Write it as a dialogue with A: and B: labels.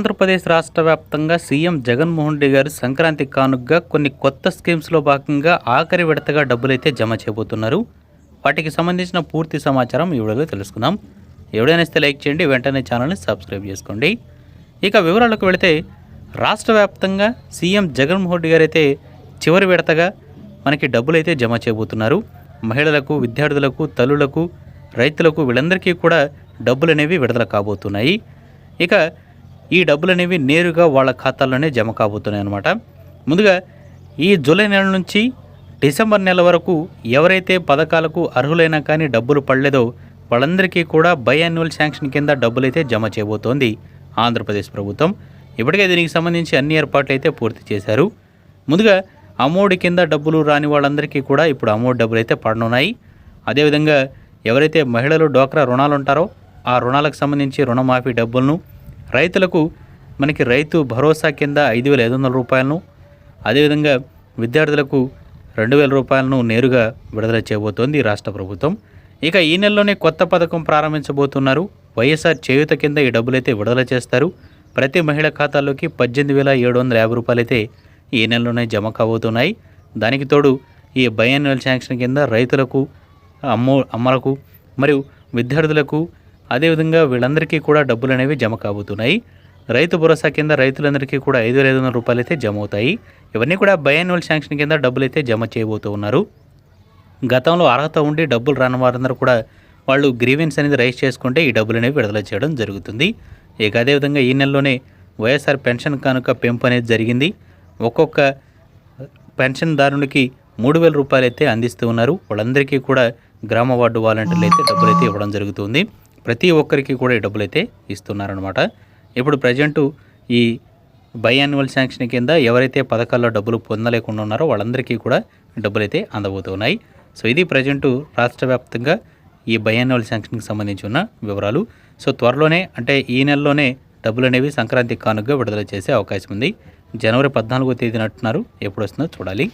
A: ఆంధ్రప్రదేశ్ రాష్ట్ర వ్యాప్తంగా సీఎం జగన్మోహన్ రెడ్డి గారు సంక్రాంతి కానుగ్గా కొన్ని కొత్త స్కీమ్స్లో భాగంగా ఆఖరి విడతగా డబ్బులైతే జమ చేయబోతున్నారు. వాటికి సంబంధించిన పూర్తి సమాచారం ఈ వీడియోలో తెలుసుకుందాం. ఎవడైనా ఇస్తే లైక్ చేయండి వెంటనే ఛానల్ని సబ్స్క్రైబ్ చేసుకోండి. ఇక వివరాలకు వెళితే రాష్ట్ర వ్యాప్తంగా సీఎం జగన్మోహన్ రెడ్డి గారు అయితే చివరి విడతగా మనకి డబ్బులైతే జమ చేయబోతున్నారు. మహిళలకు విద్యార్థులకు తల్లులకు రైతులకు వీళ్ళందరికీ కూడా డబ్బులు అనేవి విడుదల కాబోతున్నాయి. ఇక ఈ డబ్బులు అనేవి నేరుగా వాళ్ళ ఖాతాల్లోనే జమ కాబోతున్నాయి అనమాట ముందుగా ఈ జూలై నెల నుంచి డిసెంబర్ నెల వరకు ఎవరైతే పథకాలకు అర్హులైనా కానీ డబ్బులు పడలేదో వాళ్ళందరికీ కూడా బయాన్యువల్ శాంక్షన్ కింద డబ్బులైతే జమ చేయబోతోంది ఆంధ్రప్రదేశ్ ప్రభుత్వం. ఇప్పటికే దీనికి సంబంధించి అన్ని ఏర్పాట్లు అయితే పూర్తి చేశారు. ముందుగా అమౌడ్ కింద డబ్బులు రాని వాళ్ళందరికీ కూడా ఇప్పుడు అమౌడ్ డబ్బులు అయితే పడనున్నాయి. అదేవిధంగా ఎవరైతే మహిళలు డోక్రా రుణాలు ఉంటారో ఆ రుణాలకు సంబంధించి రుణమాఫీ డబ్బులను రైతులకు మనకి రైతు భరోసా కింద ఐదు వేల ఐదు వందల రూపాయలను అదేవిధంగా విద్యార్థులకు రెండు వేల రూపాయలను నేరుగా విడుదల చేయబోతోంది రాష్ట్ర ప్రభుత్వం. ఇక ఈ నెలలోనే కొత్త పథకం ప్రారంభించబోతున్నారు. వైఎస్ఆర్ చేయూత కింద ఈ డబ్బులైతే విడుదల చేస్తారు. ప్రతి మహిళ ఖాతాల్లోకి పద్దెనిమిది వేల ఏడు వందల యాభై రూపాయలైతే ఈ నెలలోనే జమ కాబోతున్నాయి. దానికి తోడు ఈ బయాన్యువల్ శాంక్షన్ కింద రైతులకు అమ్మో అమ్మలకు మరియు విద్యార్థులకు అదేవిధంగా వీళ్ళందరికీ కూడా డబ్బులు అనేవి జమ కాబోతున్నాయి. రైతు భరోసా కింద రైతులందరికీ కూడా ఐదు వేల ఐదు వందల రూపాయలు అయితే జమ అవుతాయి ఇవన్నీ కూడా బయాన్యువల్ శాంక్షన్ కింద డబ్బులు అయితే జమ చేయబోతూ ఉన్నారు గతంలో అర్హత ఉండి డబ్బులు రాని వారందరూ కూడా వాళ్ళు గ్రీవెన్స్ అనేది రైజ్ చేసుకుంటే ఈ డబ్బులు అనేవి విడుదల చేయడం జరుగుతుంది. ఇక అదేవిధంగా ఈ నెలలోనే వైఎస్ఆర్ పెన్షన్ కానుక పెంపు అనేది జరిగింది. ఒక్కొక్క పెన్షన్దారునికి మూడు వేల రూపాయలు అయితే అందిస్తూ ఉన్నారు. వాళ్ళందరికీ కూడా గ్రామ వార్డు వాలంటీర్లు అయితే డబ్బులు అయితే ఇవ్వడం జరుగుతుంది. ప్రతి ఒక్కరికి కూడా ఈ డబ్బులు అయితే ఇస్తున్నారనమాట ఇప్పుడు ప్రజెంటు ఈ బై యాన్యువల్ శాంక్షన్ కింద ఎవరైతే పథకాల్లో డబ్బులు పొందలేకుండా ఉన్నారో వాళ్ళందరికీ కూడా డబ్బులు అయితే అందబోతున్నాయి. సో ఇది ప్రజెంటు రాష్ట్ర వ్యాప్తంగా ఈ బయాన్యువల్ శాంక్షన్కి సంబంధించి ఉన్న వివరాలు. సో త్వరలోనే అంటే ఈ నెలలోనే డబ్బులు అనేవి సంక్రాంతి కానుకగా విడుదల చేసే అవకాశం ఉంది. జనవరి పద్నాలుగో తేదీన అంటున్నారు. ఎప్పుడు వస్తుందో చూడాలి.